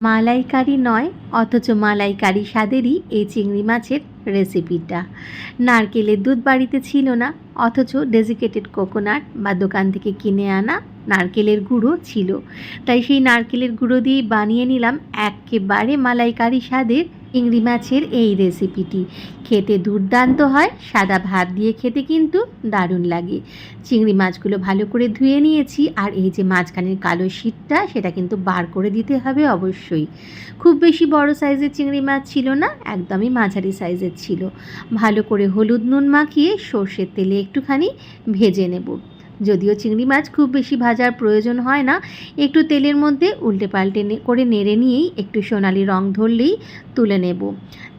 মালাইকারি নয়, অথচ মালাইকারি স্বাদেরই এই চিংড়ি মাছের রেসিপিটা। নারকেলের দুধ বাড়িতে ছিল না, অথচ ডেজিকেটেড কোকোনাট বা দোকান থেকে কিনে আনা নারকেলের গুঁড়ো ছিল। তাই সেই নারকেলের গুঁড়ো দিয়েই বানিয়ে নিলাম একেবারে মালাইকারি স্বাদের চিংড়ি মাছের এই রেসিপিটি খেতে দুর্দান্ত হয়, সাদা ভাত দিয়ে খেতে কিন্তু দারুণ লাগে। চিংড়ি মাছগুলো ভালো করে ধুয়ে নিয়েছি, আর এই যে মাঝখানের কালো শীতটা, সেটা কিন্তু বার করে দিতে হবে অবশ্যই। খুব বেশি বড় সাইজের চিংড়ি মাছ ছিল না, একদমই মাঝারি সাইজের ছিল। ভালো করে হলুদ নুন মাখিয়ে সর্ষের তেলে একটুখানি ভেজে নেব। যদিও চিংড়ি মাছ খুব বেশি ভাজার প্রয়োজন হয় না, একটু তেলের মধ্যে উল্টে পাল্টে করে নেড়ে নিয়েই একটু সোনালি রং ধরলেই তুলে নেব।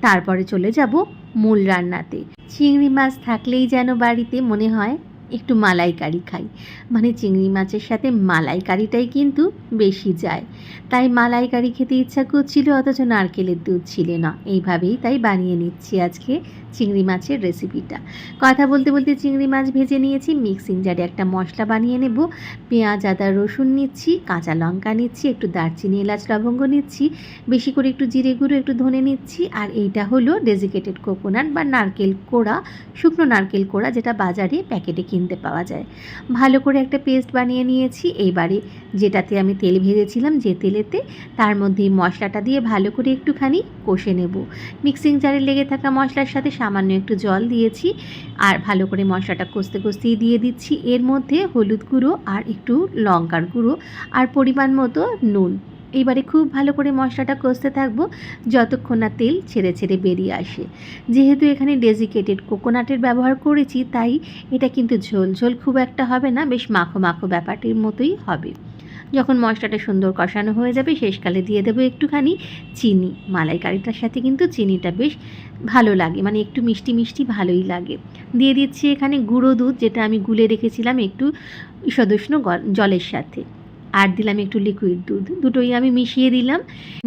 তারপরে চলে যাব মূল রান্নাতে। চিংড়ি মাছ থাকলেই যেন বাড়িতে মনে হয় একটু মালাইকারি খাই। মানে চিংড়ি মাছের সাথে মালাইকারিটাই কিন্তু বেশি যায়। তাই মালাইকারি খেতে ইচ্ছা করছিল, অথচ নারকেলের দুধ ছিল না। এইভাবেই তাই বানিয়ে নিচ্ছি আজকে চিংড়ি মাছের রেসিপিটা কথা বলতে বলতে চিংড়ি মাছ ভেজে নিয়েছি মিক্সিং জারে একটা মশলা বানিয়ে নেব। পেঁয়াজ, আদা, রসুন নিচ্ছি, কাঁচা লঙ্কা নিচ্ছি, একটু দারচিনি, এলাচ, লবঙ্গ নিচ্ছি, বেশি করে একটু জিরে গুঁড়ো, একটু ধনে নিচ্ছি, আর এইটা হলো ডেজিকেটেড কোকোনাট বা নারকেল কোড়া, শুকনো নারকেল কোড়া যেটা বাজারে প্যাকেটে কিনতে পাওয়া যায়। ভালো করে একটা পেস্ট বানিয়ে নিয়েছি, এইবারে যেটাতে আমি তেল ভেজেছিলাম যে তেলেতে, তার মধ্যে মশলাটা দিয়ে ভালো করে একটুখানি কষে নেব। মিক্সিং জারে লেগে থাকা মশলার সাথে সামান্য একটু জল দিয়েছি আর ভালো করে মশলাটা কষতে কষতেই দিয়ে দিচ্ছি। এর মধ্যে হলুদ গুঁড়ো আর একটু লঙ্কার গুঁড়ো আর পরিমাণ মতো নুন। এইবারে খুব ভালো করে মশলাটা কষতে থাকব যতক্ষণ না তেল ছেড়ে ছেড়ে বেরিয়ে আসে। যেহেতু এখানে ডেজিকেটেড কোকোনাটের ব্যবহার করেছি, তাই এটা কিন্তু ঝোল ঝোল খুব একটা হবে না, বেশ মাখো মাখো ব্যাপারটির মতোই হবে। যখন মশলাটা সুন্দর কষানো হয়ে যাবে শেষকালে দিয়ে দেবো একটুখানি চিনি। মালাইকারিটার সাথে কিন্তু চিনিটা বেশ ভালো লাগে মানে একটু মিষ্টি মিষ্টি ভালোই লাগে। দিয়ে দিচ্ছি এখানে গুঁড়ো দুধ, যেটা আমি গুলে রেখেছিলাম একটু সদস্য জলের সাথে। আর দিলাম একটু লিকুইড দুধ, দুটোই আমি মিশিয়ে দিলাম।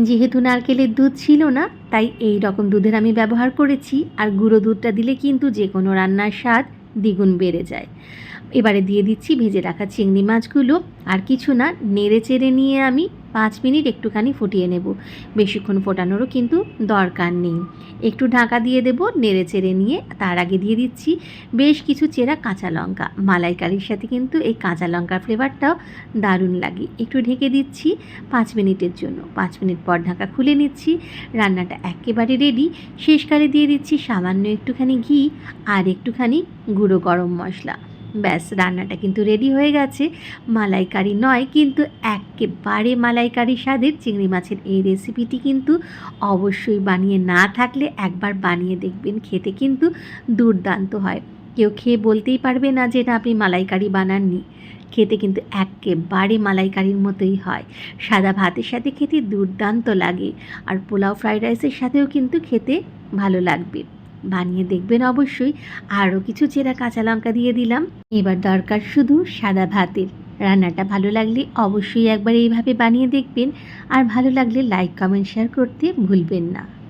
যেহেতু নারকেলের দুধ ছিল না, তাই এই রকম দুধের আমি ব্যবহার করেছি। আর গুঁড়ো দুধটা দিলে কিন্তু যে কোনো রান্নার স্বাদ দ্বিগুণ বেড়ে যায়। এবারে দিয়ে দিচ্ছি ভেজে রাখা চিংড়ি মাছগুলো। আর কিছু না, নেড়ে চেড়ে নিয়ে আমি পাঁচ মিনিট একটুখানি ফুটিয়ে নেব। বেশিক্ষণ ফোটানোরও কিন্তু দরকার নেই। একটু ঢাকা দিয়ে দেব, নেড়ে চেড়ে নিয়ে। তার আগে দিয়ে দিচ্ছি বেশ কিছু চেরা কাঁচা লঙ্কা। মালাইকারির সাথে কিন্তু এই কাঁচা লঙ্কার ফ্লেভারটাও দারুণ লাগে। একটু ঢেকে দিচ্ছি পাঁচ মিনিটের জন্য। পাঁচ মিনিট পর ঢাকা খুলে নিচ্ছি। রান্নাটা একেবারে রেডি শেষকালে দিয়ে দিচ্ছি সামান্য একটুখানি ঘি আর একটুখানি গুঁড়ো গরম মশলা। ব্যাস, রান্নাটা কিন্তু রেডি হয়ে গেছে। মালাইকারি নয়, কিন্তু একেবারে মালাইকারি স্বাদের চিংড়ি মাছের এই রেসিপিটি কিন্তু অবশ্যই বানিয়ে না থাকলে একবার বানিয়ে দেখবেন, খেতে কিন্তু দুর্দান্ত হয়। কেউ খেয়ে বলতেই পারবে না যে এটা আপনি মালাইকারি বানাননি। খেতে কিন্তু একেবারে মালাইকারির মতোই হয়। সাদা ভাতের সাথে খেতে দুর্দান্ত লাগে। আর পোলাও, ফ্রাইড রাইসের সাথেও কিন্তু খেতে ভালো লাগবে। বানিয়ে দেখবেন অবশ্যই। আরও কিছু চেরা কাঁচা লঙ্কা দিয়ে দিলাম। এবার দরকার শুধু সাদা ভাতের। রান্নাটা ভালো লাগলে অবশ্যই একবার এইভাবে বানিয়ে দেখবেন। আর ভালো লাগলে লাইক কমেন্ট শেয়ার করতে ভুলবেন না।